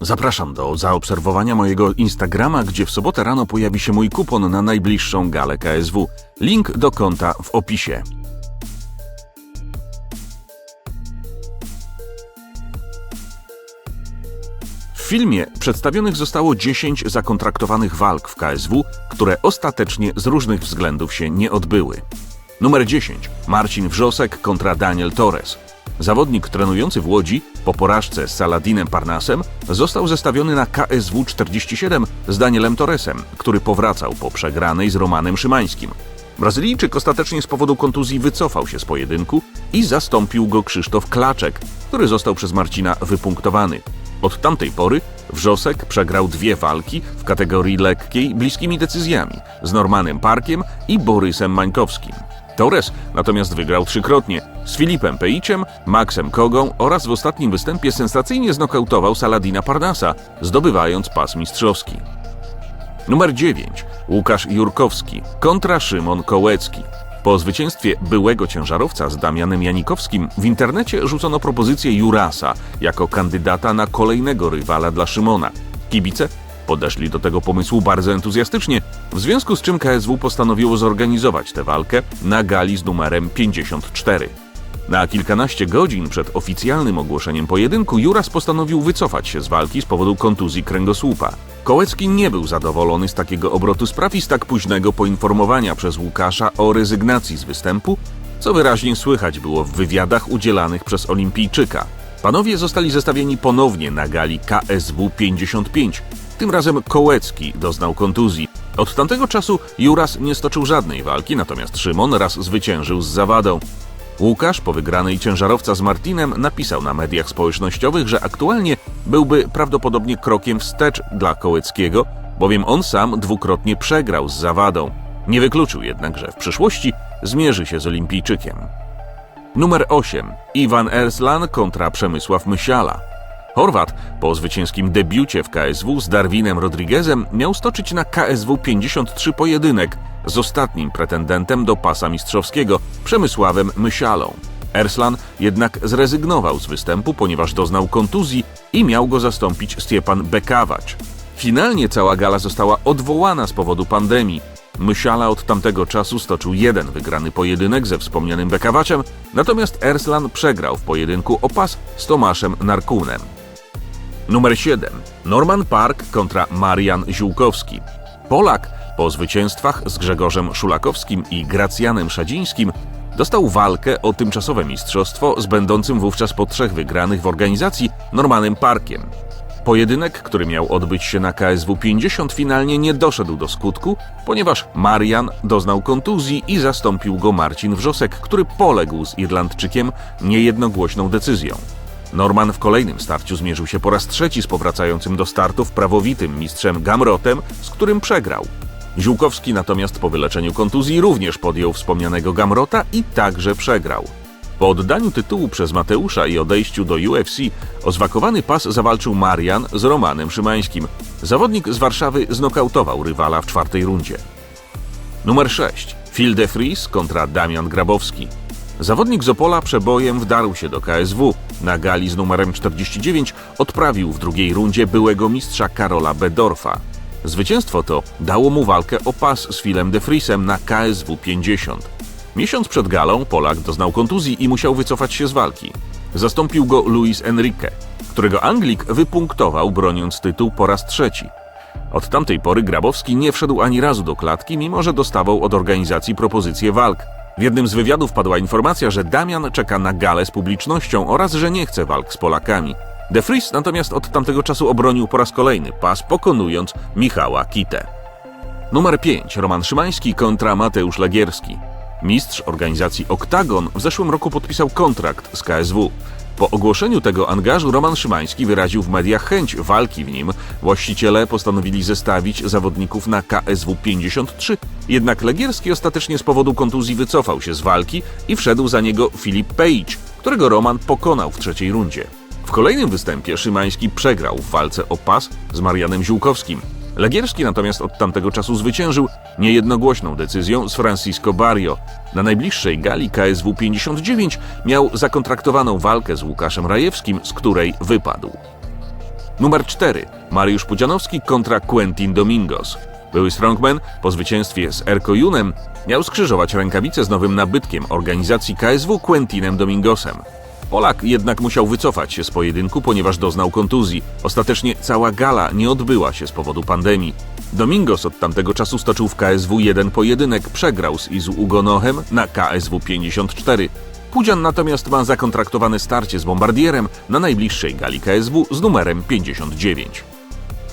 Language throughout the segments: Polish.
Zapraszam do zaobserwowania mojego Instagrama, gdzie w sobotę rano pojawi się mój kupon na najbliższą galę KSW. Link do konta w opisie. W filmie przedstawionych zostało 10 zakontraktowanych walk w KSW, które ostatecznie z różnych względów się nie odbyły. Numer 10. Marcin Wrzosek kontra Daniel Torres. Zawodnik trenujący w Łodzi po porażce z Saladinem Parnasem został zestawiony na KSW 47 z Danielem Torresem, który powracał po przegranej z Romanem Szymańskim. Brazylijczyk ostatecznie z powodu kontuzji wycofał się z pojedynku i zastąpił go Krzysztof Klaczek, który został przez Marcina wypunktowany. Od tamtej pory Wrzosek przegrał dwie walki w kategorii lekkiej bliskimi decyzjami z Normanem Parkiem i Borysem Mańkowskim. Torres natomiast wygrał trzykrotnie z Filipem Peiciem, Maxem Kogą oraz w ostatnim występie sensacyjnie znokautował Saladina Parnasa, zdobywając pas mistrzowski. Numer 9. Łukasz Jurkowski kontra Szymon Kołecki. Po zwycięstwie byłego ciężarowca z Damianem Janikowskim w internecie rzucono propozycję Jurasa jako kandydata na kolejnego rywala dla Szymona. Kibice podeszli do tego pomysłu bardzo entuzjastycznie, w związku z czym KSW postanowiło zorganizować tę walkę na gali z numerem 54. Na kilkanaście godzin przed oficjalnym ogłoszeniem pojedynku Juras postanowił wycofać się z walki z powodu kontuzji kręgosłupa. Kołecki nie był zadowolony z takiego obrotu spraw i z tak późnego poinformowania przez Łukasza o rezygnacji z występu, co wyraźnie słychać było w wywiadach udzielanych przez Olimpijczyka. Panowie zostali zestawieni ponownie na gali KSW 55. Tym razem Kołecki doznał kontuzji. Od tamtego czasu Juras nie stoczył żadnej walki, natomiast Szymon raz zwyciężył z zawadą. Łukasz po wygranej ciężarowca z Martinem napisał na mediach społecznościowych, że aktualnie byłby prawdopodobnie krokiem wstecz dla Kołeckiego, bowiem on sam dwukrotnie przegrał z zawadą. Nie wykluczył jednak, że w przyszłości zmierzy się z Olimpijczykiem. Numer 8. Iwan Erslan kontra Przemysław Mysiala. Chorwat po zwycięskim debiucie w KSW z Darwinem Rodriguezem miał stoczyć na KSW 53 pojedynek z ostatnim pretendentem do pasa mistrzowskiego, Przemysławem Mysialą. Erslan jednak zrezygnował z występu, ponieważ doznał kontuzji i miał go zastąpić Stiepan Bekawacz. Finalnie cała gala została odwołana z powodu pandemii. Mysiala od tamtego czasu stoczył jeden wygrany pojedynek ze wspomnianym Bekawaczem, natomiast Erslan przegrał w pojedynku o pas z Tomaszem Narkunem. Numer 7. Norman Park kontra Marian Ziółkowski. Polak po zwycięstwach z Grzegorzem Szulakowskim i Gracjanem Szadzińskim dostał walkę o tymczasowe mistrzostwo z będącym wówczas po trzech wygranych w organizacji Normanem Parkiem. Pojedynek, który miał odbyć się na KSW 50, finalnie nie doszedł do skutku, ponieważ Marian doznał kontuzji i zastąpił go Marcin Wrzosek, który poległ z Irlandczykiem niejednogłośną decyzją. Norman w kolejnym starciu zmierzył się po raz trzeci z powracającym do startów prawowitym mistrzem Gamrotem, z którym przegrał. Ziółkowski natomiast po wyleczeniu kontuzji również podjął wspomnianego Gamrota i także przegrał. Po oddaniu tytułu przez Mateusza i odejściu do UFC o zwakowany pas zawalczył Marian z Romanem Szymańskim. Zawodnik z Warszawy znokautował rywala w czwartej rundzie. Numer 6. Phil de Vries kontra Damian Grabowski. Zawodnik z Opola przebojem wdarł się do KSW. Na gali z numerem 49 odprawił w drugiej rundzie byłego mistrza Karola Bedorfa. Zwycięstwo to dało mu walkę o pas z Philem de Vriesem na KSW 50. Miesiąc przed galą Polak doznał kontuzji i musiał wycofać się z walki. Zastąpił go Luis Enrique, którego Anglik wypunktował broniąc tytuł po raz trzeci. Od tamtej pory Grabowski nie wszedł ani razu do klatki, mimo że dostawał od organizacji propozycje walk. W jednym z wywiadów padła informacja, że Damian czeka na galę z publicznością oraz że nie chce walk z Polakami. De Vries natomiast od tamtego czasu obronił po raz kolejny pas, pokonując Michała Kitę. Numer 5. Roman Szymański kontra Mateusz Legierski. Mistrz organizacji Oktagon w zeszłym roku podpisał kontrakt z KSW. Po ogłoszeniu tego angażu Roman Szymański wyraził w mediach chęć walki w nim. Właściciele postanowili zestawić zawodników na KSW 53, jednak Legierski ostatecznie z powodu kontuzji wycofał się z walki i wszedł za niego Filip Page, którego Roman pokonał w trzeciej rundzie. W kolejnym występie Szymański przegrał w walce o pas z Marianem Ziółkowskim. Legierski natomiast od tamtego czasu zwyciężył niejednogłośną decyzją z Francisco Barrio. Na najbliższej gali KSW 59 miał zakontraktowaną walkę z Łukaszem Rajewskim, z której wypadł. Numer 4. Mariusz Pudzianowski kontra Quentin Domingos. Były strongman po zwycięstwie z Erko Junem miał skrzyżować rękawice z nowym nabytkiem organizacji KSW Quentinem Domingosem. Polak jednak musiał wycofać się z pojedynku, ponieważ doznał kontuzji. Ostatecznie cała gala nie odbyła się z powodu pandemii. Domingos od tamtego czasu stoczył w KSW jeden pojedynek, przegrał z Izu Ugonochem na KSW 54. Pudzian natomiast ma zakontraktowane starcie z Bombardierem na najbliższej gali KSW z numerem 59.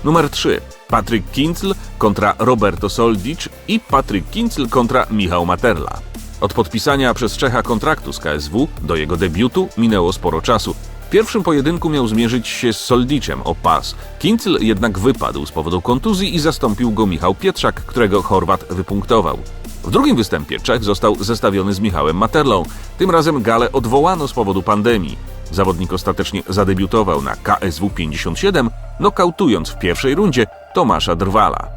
Numer 3. Patryk Kincl kontra Roberto Soldic i Patryk Kincl kontra Michał Materla. Od podpisania przez Czecha kontraktu z KSW do jego debiutu minęło sporo czasu. W pierwszym pojedynku miał zmierzyć się z Soldicem o pas. Kincl jednak wypadł z powodu kontuzji i zastąpił go Michał Pietrzak, którego Chorwat wypunktował. W drugim występie Czech został zestawiony z Michałem Materlą. Tym razem galę odwołano z powodu pandemii. Zawodnik ostatecznie zadebiutował na KSW 57, nokautując w pierwszej rundzie Tomasza Drwala.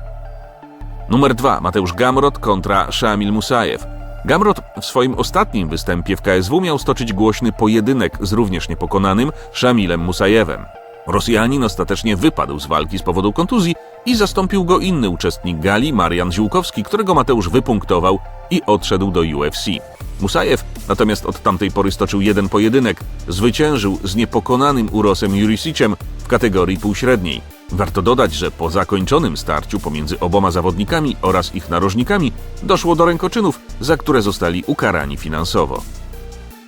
Numer 2. Mateusz Gamrot kontra Szamil Musajew. Gamrot w swoim ostatnim występie w KSW miał stoczyć głośny pojedynek z również niepokonanym Szamilem Musajewem. Rosjanin ostatecznie wypadł z walki z powodu kontuzji i zastąpił go inny uczestnik gali, Marian Ziółkowski, którego Mateusz wypunktował i odszedł do UFC. Musajew natomiast od tamtej pory stoczył jeden pojedynek. Zwyciężył z niepokonanym Urosem Jurisicem w kategorii półśredniej. Warto dodać, że po zakończonym starciu pomiędzy oboma zawodnikami oraz ich narożnikami doszło do rękoczynów, za które zostali ukarani finansowo.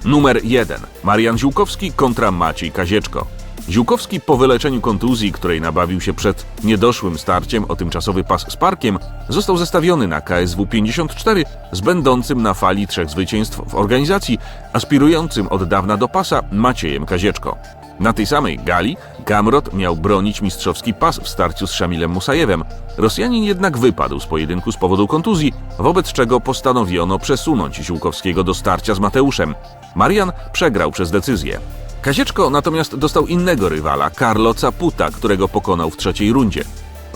Numer 1. Marian Ziółkowski kontra Maciej Kazieczko. Ziółkowski po wyleczeniu kontuzji, której nabawił się przed niedoszłym starciem o tymczasowy pas z Parkiem, został zestawiony na KSW 54 z będącym na fali trzech zwycięstw w organizacji, aspirującym od dawna do pasa Maciejem Kazieczko. Na tej samej gali Gamrot miał bronić mistrzowski pas w starciu z Szamilem Musajewem. Rosjanin jednak wypadł z pojedynku z powodu kontuzji, wobec czego postanowiono przesunąć Ziółkowskiego do starcia z Mateuszem. Marian przegrał przez decyzję. Kazieczko natomiast dostał innego rywala, Carlo Caputa, którego pokonał w trzeciej rundzie.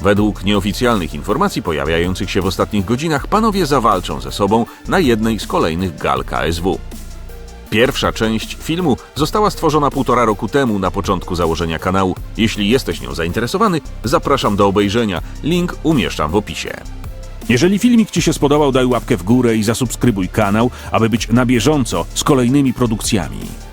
Według nieoficjalnych informacji pojawiających się w ostatnich godzinach, panowie zawalczą ze sobą na jednej z kolejnych gal KSW. Pierwsza część filmu została stworzona półtora roku temu na początku założenia kanału. Jeśli jesteś nią zainteresowany, zapraszam do obejrzenia. Link umieszczam w opisie. Jeżeli filmik Ci się spodobał, daj łapkę w górę i zasubskrybuj kanał, aby być na bieżąco z kolejnymi produkcjami.